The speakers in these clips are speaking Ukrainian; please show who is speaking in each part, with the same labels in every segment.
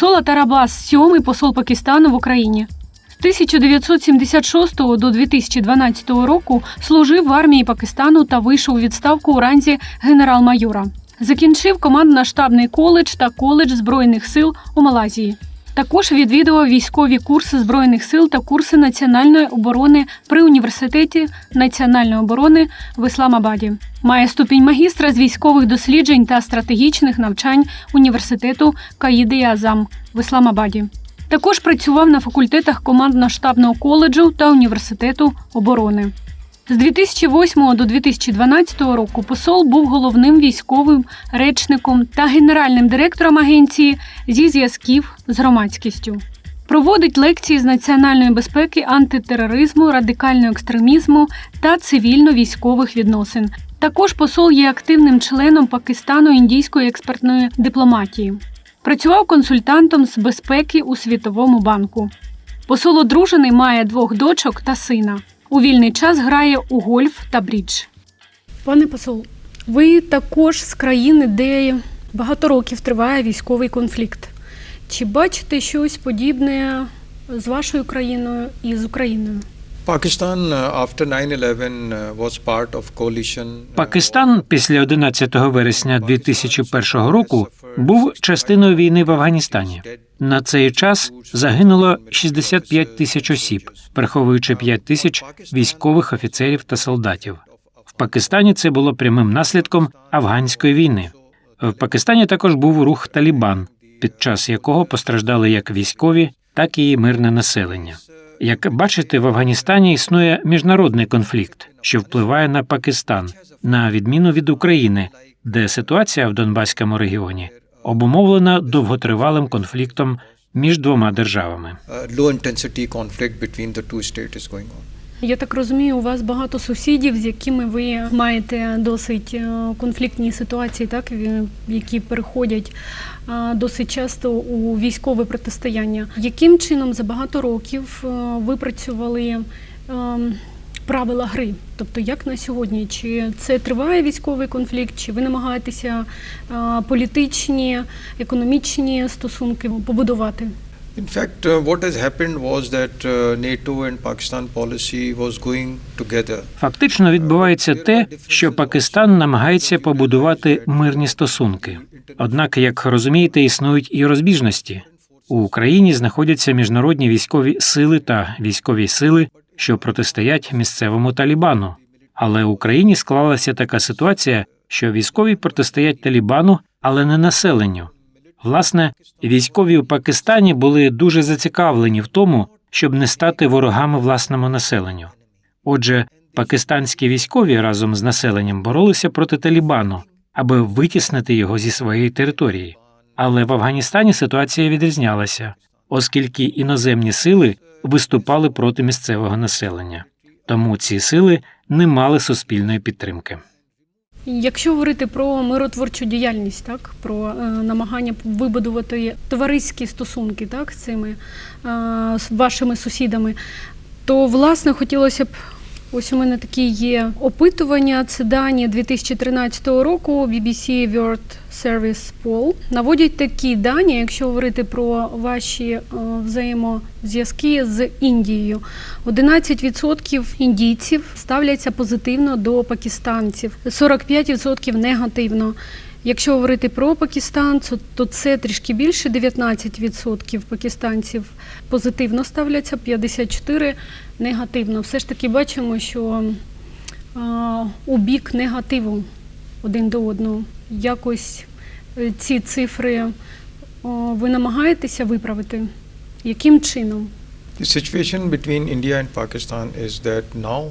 Speaker 1: Посол Тарабас, сьомий посол Пакистану в Україні. З 1976 до 2012 року служив в армії Пакистану та вийшов у відставку у ранзі генерал-майора. Закінчив командно-штабний коледж та коледж збройних сил у Малайзії. Також відвідував військові курси збройних сил та курси національної оборони при університеті національної оборони в Ісламабаді. Має ступінь магістра з військових досліджень та стратегічних навчань університету Каїди Азам в Ісламабаді. Також працював на факультетах командно-штабного коледжу та університету оборони. З 2008 до 2012 року посол був головним військовим речником та генеральним директором агенції зі зв'язків з громадськістю. Проводить лекції з національної безпеки, антитероризму, радикального екстремізму та цивільно-військових відносин. Також посол є активним членом Пакистану індійської експертної дипломатії. Працював консультантом з безпеки у Світовому банку. Посол одружений має двох дочок та сина. У вільний час грає у гольф та брідж. Пане посол, ви також з країни, де багато років триває військовий конфлікт. Чи бачите щось подібне з вашою країною і з Україною?
Speaker 2: Pakistan, uh, after 9 11, uh, was part of coalition. uh,
Speaker 3: Пакистан після 11 вересня 2001 року був частиною війни в Афганістані. На цей час загинуло 65 тисяч осіб, приховуючи 5 тисяч військових офіцерів та солдатів. В Пакистані це було прямим наслідком афганської війни. В Пакистані також був рух Талібан, під час якого постраждали як військові, так і мирне населення. Як бачите, в Афганістані існує міжнародний конфлікт, що впливає на Пакистан, на відміну від України, де ситуація в Донбаському регіоні обумовлена довготривалим конфліктом між двома державами.
Speaker 1: Я так розумію, у вас багато сусідів, з якими ви маєте досить е, конфліктні ситуації, так які переходять досить часто у військове протистояння. Яким чином за багато років е, випрацювали ем, правила гри? Тобто, як на сьогодні? Чи це триває військовий конфлікт, чи ви намагаєтеся е, політичні, економічні стосунки побудувати?
Speaker 2: In fact, uh, what has happened was that uh, NATO and Pakistan policy was going together.
Speaker 3: Фактично відбувається те, що Пакистан намагається побудувати мирні стосунки. Однак, як розумієте, існують і розбіжності. У Україні знаходяться міжнародні військові сили та військові сили, що протистоять місцевому Талібану. Але в Україні склалася така ситуація, що військові протистоять Талібану, але не населенню. Власне, військові у Пакистані були дуже зацікавлені в тому, щоб не стати ворогами власному населенню. Отже, пакистанські військові разом з населенням боролися проти Талібану, аби витіснити його зі своєї території. Але в Афганістані ситуація відрізнялася, оскільки іноземні сили виступали проти місцевого населення. Тому ці сили не мали суспільної підтримки.
Speaker 1: Якщо говорити про миротворчу діяльність, так про е, намагання вибудувати товариські стосунки, так з цими е, вашими сусідами, то власне хотілося б. Ось у мене такі є опитування. Це дані 2013 року BBC World Service Poll. Наводять такі дані, якщо говорити про ваші е, взаємозв'язки з Індією. 11% індійців ставляться позитивно до пакистанців, 45% негативно. Якщо говорити про Пакистан, то- це трішки більше 19% пакистанців позитивно ставляться, 54% негативно. Все ж таки бачимо, що у бік негативу один до одного. Якось е, ці цифри ви намагаєтеся виправити? Яким чином?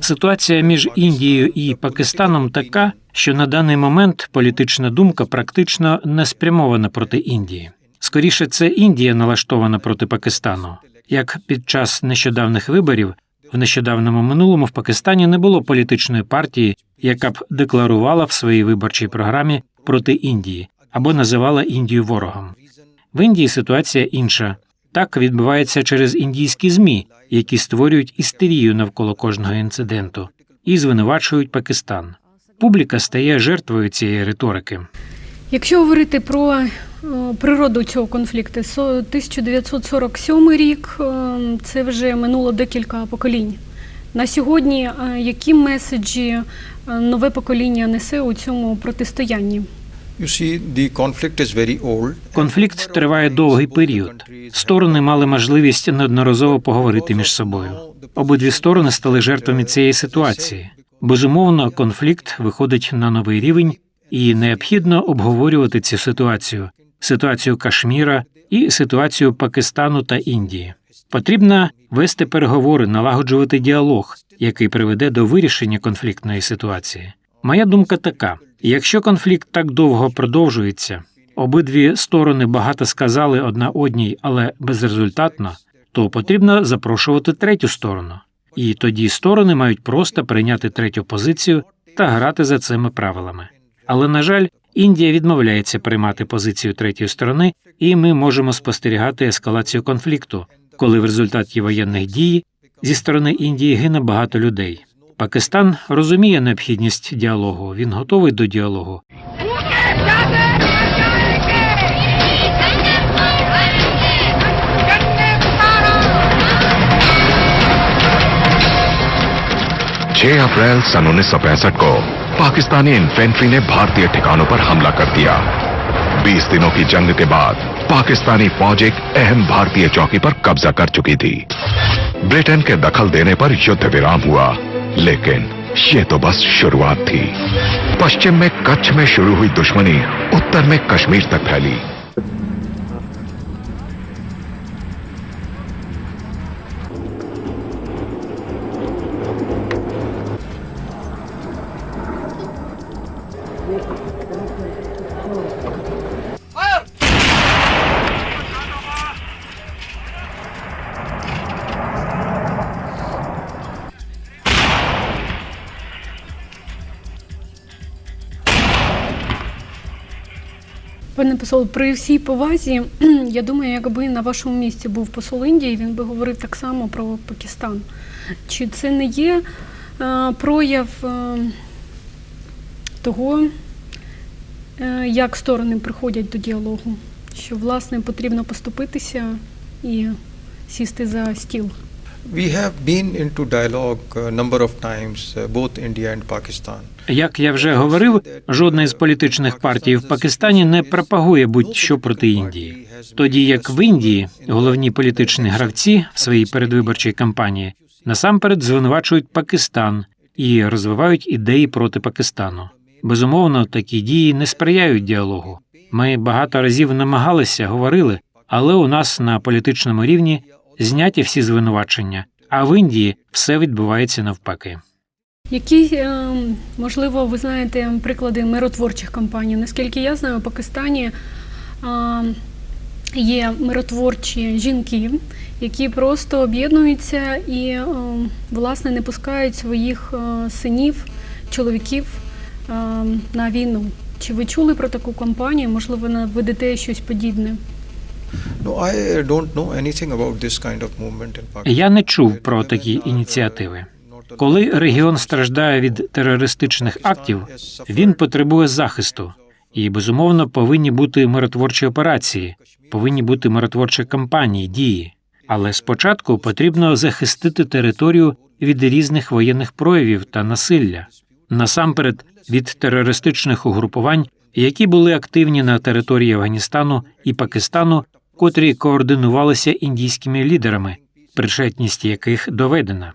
Speaker 3: Ситуація між Індією і Пакистаном така, що на даний момент політична думка практично не спрямована проти Індії. Скоріше, це Індія налаштована проти Пакистану. Як під час нещодавних виборів в нещодавньому минулому в Пакистані не було політичної партії, яка б декларувала в своїй виборчій програмі проти Індії або називала Індію ворогом. В Індії ситуація інша. Так відбувається через індійські змі, які створюють істерію навколо кожного інциденту і звинувачують Пакистан. Публіка стає жертвою цієї риторики.
Speaker 1: Якщо говорити про е, природу цього конфлікту. Со- 1947 рік е, це вже минуло декілька поколінь. На сьогодні е, які меседжі нове покоління несе у цьому протистоянні?
Speaker 3: Конфлікт триває довгий період. Сторони мали можливість неодноразово поговорити між собою. Обидві сторони стали жертвами цієї ситуації. Безумовно, конфлікт виходить на новий рівень, і необхідно обговорювати цю ситуацію: ситуацію Кашміра і ситуацію Пакистану та Індії. Потрібно вести переговори, налагоджувати діалог, який приведе до вирішення конфліктної ситуації. Моя думка така: якщо конфлікт так довго продовжується, обидві сторони багато сказали одна одній, але безрезультатно, то потрібно запрошувати третю сторону. І тоді сторони мають просто прийняти третю позицію та грати за цими правилами. Але, на жаль, Індія відмовляється приймати позицію третьої сторони, і ми можемо спостерігати ескалацію конфлікту, коли в результаті воєнних дій зі сторони Індії гине багато людей. Пакистан розуміє необхідність діалогу, він готовий до діалогу,
Speaker 4: छह अप्रैल सन उन्नीस को पाकिस्तानी इन्फेंट्री ने भारतीय ठिकानों पर हमला कर दिया 20 दिनों की जंग के बाद पाकिस्तानी फौज एक अहम भारतीय चौकी पर कब्जा कर चुकी थी ब्रिटेन के दखल देने पर युद्ध विराम हुआ लेकिन ये तो बस शुरुआत थी। पश्चिम में कच्छ में शुरू हुई दुश्मनी, उत्तर में कश्मीर तक फैली।
Speaker 1: Посол, при всій повазі, я думаю, якби на вашому місці був посол Індії, він би говорив так само про Пакистан. Чи це не є е, прояв е, того, е, як сторони приходять до діалогу? Що власне потрібно поступитися і сісти за стіл?
Speaker 2: We have been into dialogue a number of times, uh, both India and Pakistan.
Speaker 3: Як я вже говорив, жодна із політичних партій в Пакистані не пропагує будь-що проти Індії. Тоді як в Індії головні політичні гравці в своїй передвиборчій кампанії насамперед звинувачують Пакистан і розвивають ідеї проти Пакистану. Безумовно, такі дії не сприяють діалогу. Ми багато разів намагалися, говорили, але у нас на політичному рівні зняті всі звинувачення, а в Індії все відбувається навпаки.
Speaker 1: Які, е, можливо, ви знаєте приклади миротворчих кампаній? Наскільки я знаю, у Пакистані е, є миротворчі жінки, які просто об'єднуються і е, власне не пускають своїх е, синів, чоловіків на війну. Чи ви чули про таку кампанію? Можливо, наведете щось подібне?
Speaker 3: Я не чув про такі ініціативи. Коли регіон страждає від терористичних актів, він потребує захисту, і безумовно повинні бути миротворчі операції, повинні бути миротворчі кампанії, дії. Але спочатку потрібно захистити територію від різних воєнних проявів та насилля, насамперед від терористичних угрупувань, які були активні на території Афганістану і Пакистану, котрі координувалися індійськими лідерами, причетність яких доведена.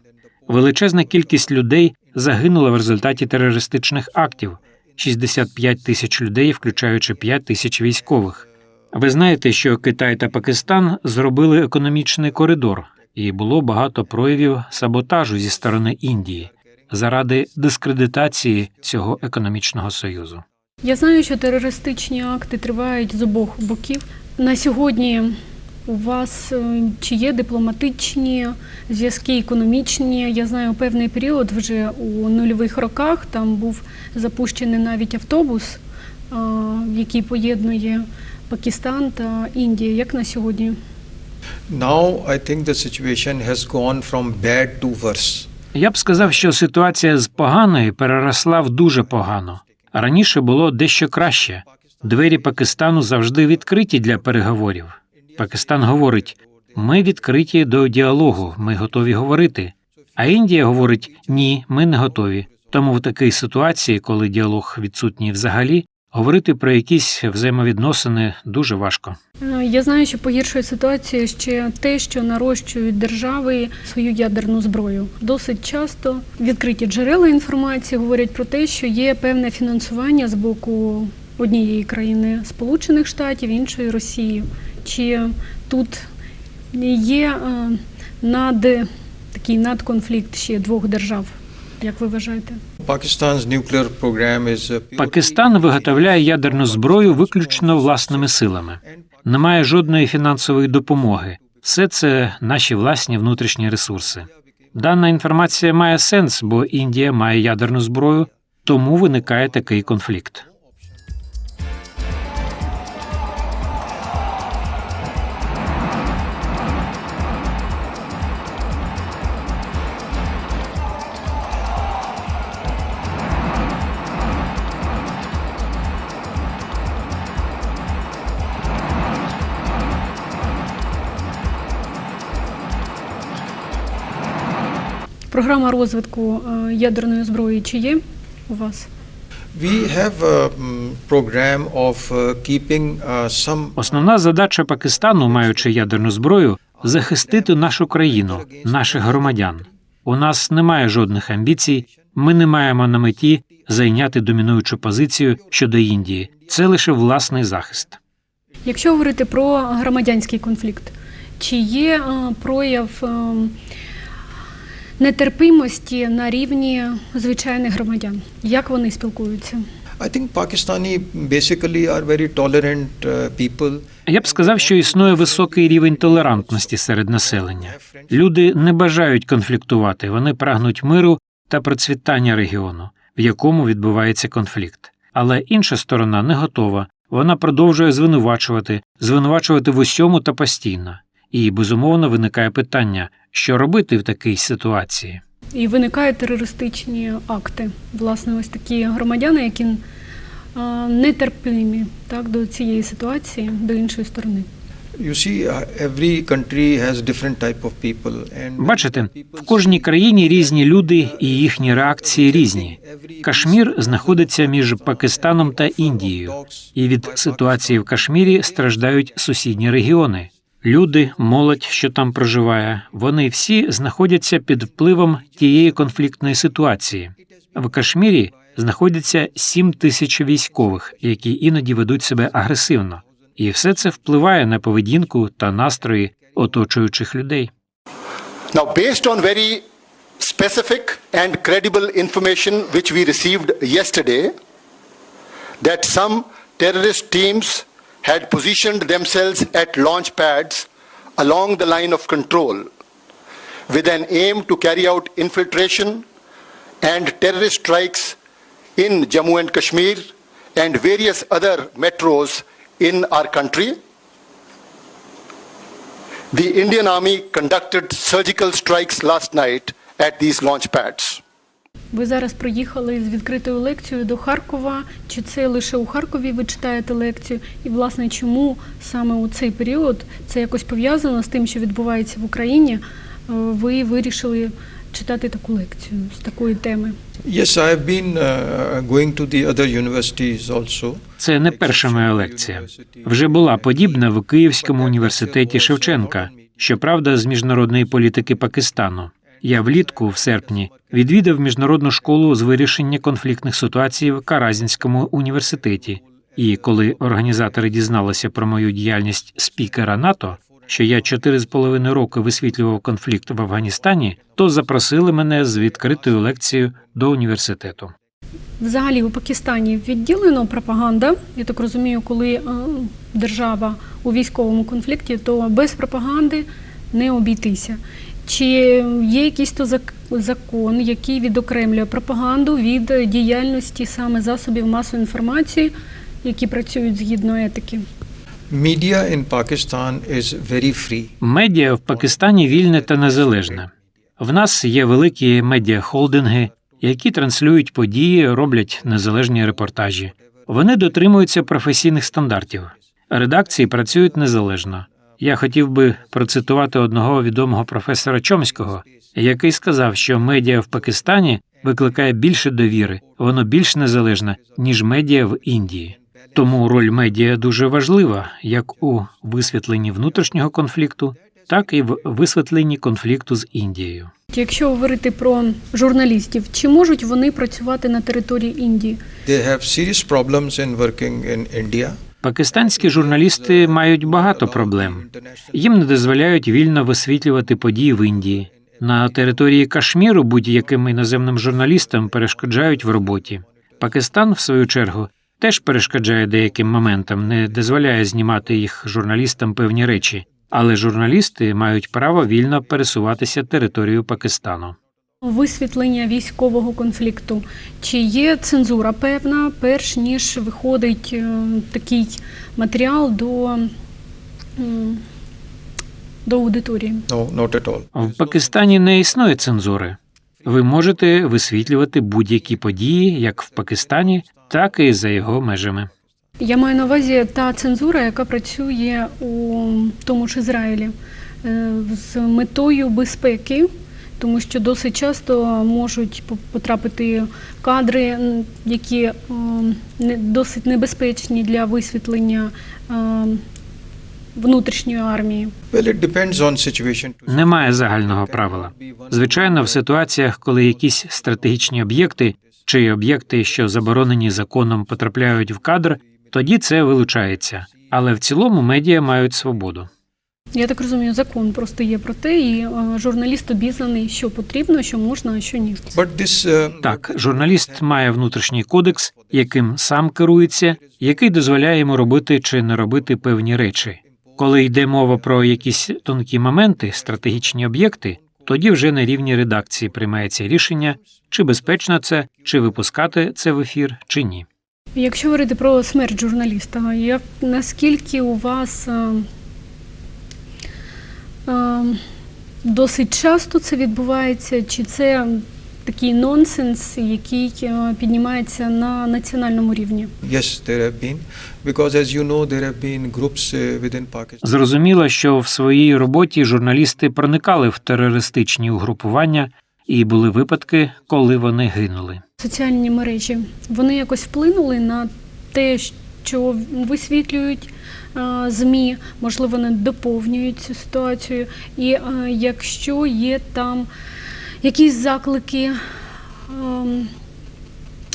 Speaker 3: Величезна кількість людей загинула в результаті терористичних актів 65 тисяч людей, включаючи 5 тисяч військових. Ви знаєте, що Китай та Пакистан зробили економічний коридор, і було багато проявів саботажу зі сторони Індії заради дискредитації цього економічного союзу.
Speaker 1: Я знаю, що терористичні акти тривають з обох боків. На сьогодні у вас е, чи є дипломатичні зв'язки, економічні? Я знаю, певний період вже у нульових роках там був запущений навіть автобус, е, який поєднує Пакистан та Індію. Як на сьогодні?
Speaker 2: Now, I think the situation has gone from bad to worse.
Speaker 3: Я б сказав, що ситуація з поганої переросла в дуже погано. Раніше було дещо краще. Двері Пакистану завжди відкриті для переговорів. Пакистан говорить: ми відкриті до діалогу, ми готові говорити. А Індія говорить: ні, ми не готові. Тому в такій ситуації, коли діалог відсутній взагалі, говорити про якісь взаємовідносини дуже важко.
Speaker 1: Е, Я знаю, що погіршує ситуацію ще те, що нарощують держави свою ядерну зброю. Досить часто відкриті джерела інформації говорять про те, що є певне фінансування з боку однієї країни Сполучених Штатів, іншої Росії. Чи тут є е, над такий надконфлікт ще двох держав? Як ви вважаєте?
Speaker 3: Пакистан виготовляє ядерну зброю виключно власними силами. Немає жодної фінансової допомоги. Все це наші власні внутрішні ресурси. Дана інформація має сенс, бо Індія має ядерну зброю, тому виникає такий конфлікт.
Speaker 1: Програма розвитку е, ядерної зброї чи є у вас?
Speaker 2: We have a program of keeping some
Speaker 3: Основна задача Пакистану, маючи ядерну зброю, захистити нашу країну, наших громадян. У нас немає жодних амбіцій. Ми не маємо на меті зайняти домінуючу позицію щодо Індії. Це лише власний захист.
Speaker 1: Якщо говорити про громадянський конфлікт, чи є е, прояв е, нетерпимості на рівні звичайних громадян? Як вони спілкуються?
Speaker 2: I think Pakistani basically are very tolerant uh, people.
Speaker 3: Я б сказав, що існує високий рівень толерантності серед населення. Люди не бажають конфліктувати, вони прагнуть миру та процвітання регіону, в якому відбувається конфлікт. Але інша сторона не готова. Вона продовжує звинувачувати, звинувачувати в усьому та постійно. І безумовно виникає питання, що робити в такій ситуації.
Speaker 1: І виникають терористичні акти. Власне, ось такі громадяни, які нетерпимі так, до цієї ситуації, до іншої сторони.
Speaker 2: Uh,
Speaker 3: Бачите, в кожній країні різні люди і їхні реакції різні. Кашмір знаходиться між Пакистаном та Індією, і від ситуації в Кашмірі страждають сусідні регіони. Люди, молодь, що там проживає, вони всі знаходяться під впливом тієї конфліктної ситуації. В Кашмірі знаходяться 7 тисяч військових, які іноді ведуть себе агресивно, і все це впливає на поведінку та настрої оточуючих людей.
Speaker 5: Now, based on very specific and credible information which we received yesterday, that some terrorist teams had positioned themselves at launch pads along the line of control with an aim to carry out infiltration and terrorist strikes in Jammu and Kashmir and various other metros in our country. The Indian Army conducted surgical strikes last night at these launch pads.
Speaker 1: Ви зараз приїхали з відкритою лекцією до Харкова. Чи це лише у Харкові ви читаєте лекцію? І, власне, чому саме у цей період це якось пов'язано з тим, що відбувається в Україні? е, Ви вирішили читати таку лекцію з такої теми?
Speaker 2: Yes, I have been uh, going to the other universities also.
Speaker 3: Це не перша моя лекція. Вже була подібна в Київському університеті Шевченка, щоправда, з міжнародної політики Пакистану. Я влітку, в серпні, відвідав міжнародну школу з вирішення конфліктних ситуацій в Каразінському університеті. І коли організатори дізналися про мою діяльність спікера НАТО, що я чотири з половиною роки висвітлював конфлікт в Афганістані, то запросили мене з відкритою лекцією до університету.
Speaker 1: Взагалі у Пакистані відділено пропаганда. Я так розумію, коли е, держава у військовому конфлікті, то без пропаганди не обійтися. Чи є якийсь то закон, який відокремлює пропаганду від діяльності саме засобів масової інформації, які працюють згідно етики?
Speaker 2: Media in Pakistan is very free.
Speaker 3: Медіа в Пакистані вільне та незалежне. В нас є великі медіахолдинги, які транслюють події, роблять незалежні репортажі. Вони дотримуються професійних стандартів. Редакції працюють незалежно. Я хотів би процитувати одного відомого професора Чомського, який сказав, що медіа в Пакистані викликає більше довіри, воно більш незалежне, ніж медіа в Індії. Тому роль медіа дуже важлива як у висвітленні внутрішнього конфлікту, так і в висвітленні конфлікту з Індією.
Speaker 1: Якщо говорити про журналістів, чи можуть вони працювати на території Індії?
Speaker 2: They have serious problems in working in India.
Speaker 3: Пакистанські журналісти мають багато проблем. Їм не дозволяють вільно висвітлювати події в Індії. На території Кашміру будь-яким іноземним журналістам перешкоджають в роботі. Пакистан, в свою чергу, теж перешкоджає деяким моментам, не дозволяє знімати їх журналістам певні речі, але журналісти мають право вільно пересуватися територією Пакистану.
Speaker 1: Висвітлення військового конфлікту. Чи є цензура певна, перш ніж виходить е, такий матеріал до, до аудиторії?
Speaker 2: No, not at all.
Speaker 3: В Пакистані не існує цензури. Ви можете висвітлювати будь-які події як в Пакистані, так і за його межами.
Speaker 1: Я маю на увазі та цензура, яка працює у тому ж Ізраїлі е, з метою безпеки, тому що досить часто можуть по- потрапити кадри, які не- досить небезпечні для висвітлення внутрішньої армії.
Speaker 3: Немає загального правила. Звичайно, в ситуаціях, коли якісь стратегічні об'єкти чи об'єкти, що заборонені законом, потрапляють в кадр, тоді це вилучається. Але в цілому медіа мають свободу.
Speaker 1: Я так розумію, закон просто є про те, і е, журналіст обізнаний, що потрібно, що можна, а що ні.
Speaker 2: Uh,
Speaker 3: Так, журналіст має внутрішній кодекс, яким сам керується, який дозволяє йому робити чи не робити певні речі. Коли йде мова про якісь тонкі моменти, стратегічні об'єкти, тоді вже на рівні редакції приймається рішення, чи безпечно це, чи випускати це в ефір, чи ні.
Speaker 1: Якщо говорити про смерть журналіста, як наскільки у вас е, е, досить часто це відбувається, чи це такий нонсенс, який е, піднімається на національному рівні?
Speaker 2: yes, there have been because as you know, there have been groups within Pakistan.
Speaker 3: Зрозуміло, що в своїй роботі журналісти проникали в терористичні угрупування, і були випадки, коли вони гинули.
Speaker 1: Соціальні мережі вони якось вплинули на те, що висвітлюють ЗМІ, можливо, вони доповнюють цю ситуацію. І е, якщо є там якісь заклики ем,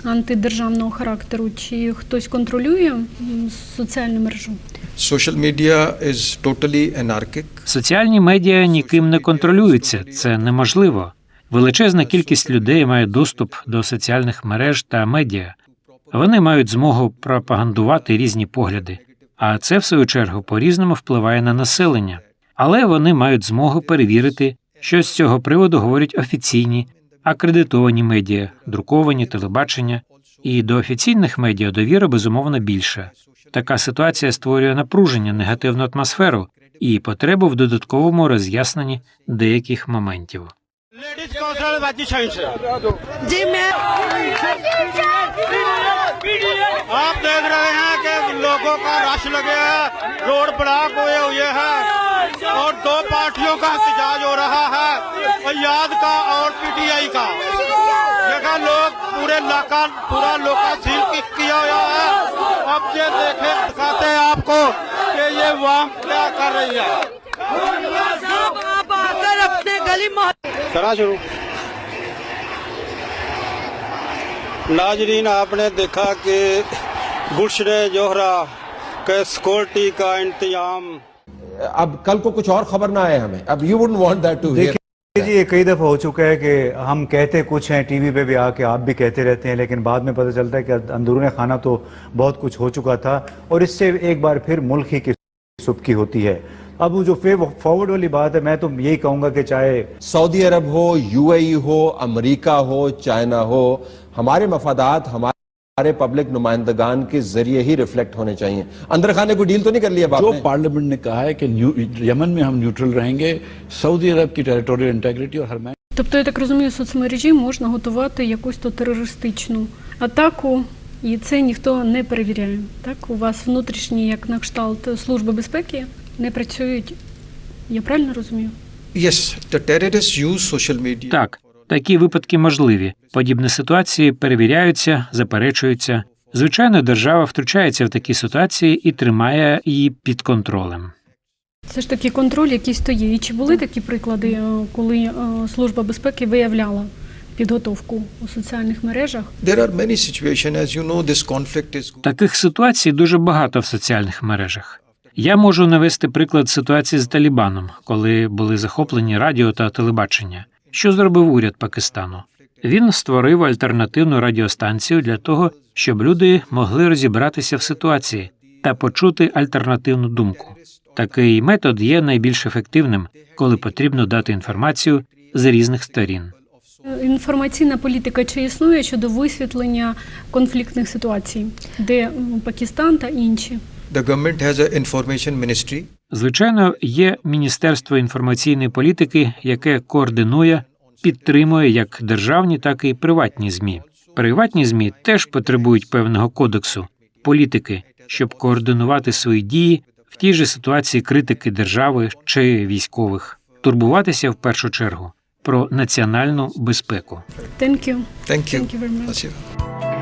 Speaker 1: антидержавного характеру, чи хтось контролює соціальну мережу?
Speaker 2: Social media is totally.
Speaker 3: Соціальні медіа ніким не контролюються, це неможливо. Величезна кількість людей має доступ до соціальних мереж та медіа. Вони мають змогу пропагандувати різні погляди, а це, в свою чергу, по-різному впливає на населення. Але вони мають змогу перевірити, що з цього приводу говорять офіційні, акредитовані медіа, друковані телебачення, і до офіційних медіа довіра безумовно більша. Така ситуація створює напруження, негативну атмосферу і потребу в додатковому роз'ясненні деяких моментів.
Speaker 6: Ladies councillor बाजी से।
Speaker 7: जी मैं
Speaker 6: आप देख रहे हैं कि लोगों का रश लगे है रोड ब्लॉक हुए हुए हैं और दो पार्टियों का एहतजाज हो रहा है फैयाद का और पीटीआई का। जगह लोग पूरे इलाका पूरा लोका सील किया हुआ है। अब ये देखे दिखाते हैं आपको कि ये वहाँ क्या कर रही है।
Speaker 7: आप आकर अपने गली
Speaker 6: करा शुरू नाजरीन आपने देखा कि गुलशन जोहरा के सिक्योरिटी का इंतज़ाम
Speaker 8: अब कल को कुछ और खबर ना आए हमें। अब you wouldn't want that to
Speaker 9: देखिए जी ये कई दफ़ा हो चुका है कि हम कहते कुछ हैं टीवी पे भी आके आप भी कहते रहते हैं लेकिन बाद में पता चलता है कि अंदरूनी खाना तो बहुत कुछ हो चुका था और इससे एक बार फिर मुल्क ही की सुबकी होती है। अब वो जो फे फॉरवर्ड वाली बात है मैं तो यही कहूंगा कि चाहे
Speaker 8: सऊदी अरब हो यूएई हो अमेरिका हो चाइना हो हमारे मफादात हमारे पब्लिक नुमाइंदगान के जरिए ही रिफ्लेक्ट होने चाहिए अंदर खाने को डील तो नहीं कर लिया बाप
Speaker 10: जो
Speaker 8: ने?
Speaker 10: पार्लियामेंट ने कहा है कि न्यू- यमन में हम न्यूट्रल रहेंगे सऊदी अरब की टेरिटोरियल इंटेग्रिटी और हरमैन
Speaker 1: Тобто, я так розумію, в соцмережі можна готувати якусь то терористичну атаку і це ніхто не перевіряє. Так, у вас внутрішні, як на кшталт служби безпеки, не працюють. Я правильно розумію?
Speaker 2: Yes, the terrorists use social media.
Speaker 3: Так, такі випадки можливі. Подібні ситуації перевіряються, заперечуються. Звичайно, держава втручається в такі ситуації і тримає її під контролем.
Speaker 1: Це ж таки контроль, якийсь то є. І чи були такі приклади, е, коли е, служба безпеки виявляла підготовку у соціальних мережах?
Speaker 2: There are many situations, as you know, this conflict is.
Speaker 3: Таких ситуацій дуже багато в соціальних мережах. Я можу навести приклад ситуації з Талібаном, коли були захоплені радіо та телебачення. Що зробив уряд Пакистану? Він створив альтернативну радіостанцію для того, щоб люди могли розібратися в ситуації та почути альтернативну думку. Такий метод є найбільш ефективним, коли потрібно дати інформацію з різних сторін.
Speaker 1: Інформаційна політика чи існує щодо висвітлення конфліктних ситуацій, де Пакистан та інші?
Speaker 2: The government has an information ministry.
Speaker 3: Звичайно, є Міністерство інформаційної політики, яке координує, підтримує як державні, так і приватні змі. Приватні змі теж потребують певного кодексу політики, щоб координувати свої дії в тій же ситуації критики держави чи військових, турбуватися в першу чергу про національну безпеку.
Speaker 1: Thank you.
Speaker 2: Thank you.
Speaker 1: Thank you very much.
Speaker 2: Asifa.